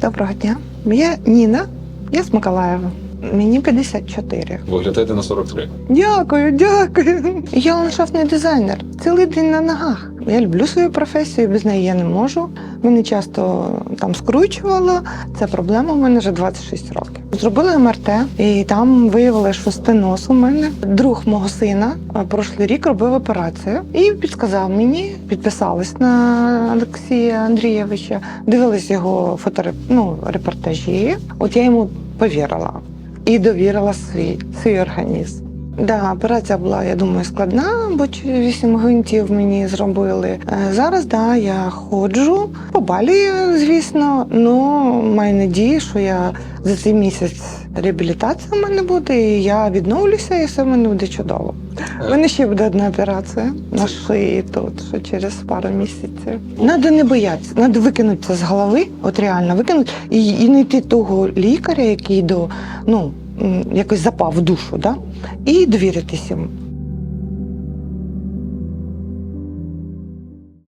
Доброго дня. Я Ніна, я з Миколаєва. Мені 54. Виглядаєте на 43. Дякую, дякую. Я ландшафтний дизайнер. Цілий день на ногах. Я люблю свою професію, без неї я не можу. Мене часто там скручувало. Це проблема у мене вже 26 років. Зробили МРТ, і там виявили, що стеноз у мене. Друг мого сина а, прошлий рік робив операцію і підказав мені, підписались на Олексія Андрійовича, дивились його фотореп... ну, репортажі. От я йому повірила і довірила свій, свій організм. Да, операція була, я думаю, складна, бо 8 гвинтів мені зробили. Е, Зараз да, я ходжу, побалюю, звісно, але маю надію, що я за цей місяць реабілітація в мене буде, і я відновлюся, і все в мене буде чудово. У мене ще буде одна операція на шиї тут, що через пару місяців. Надо не боятися, треба викинути це з голови, от реально викинути, і, і знайти того лікаря, який до ну якось запав в душу, да? і довіритись йому.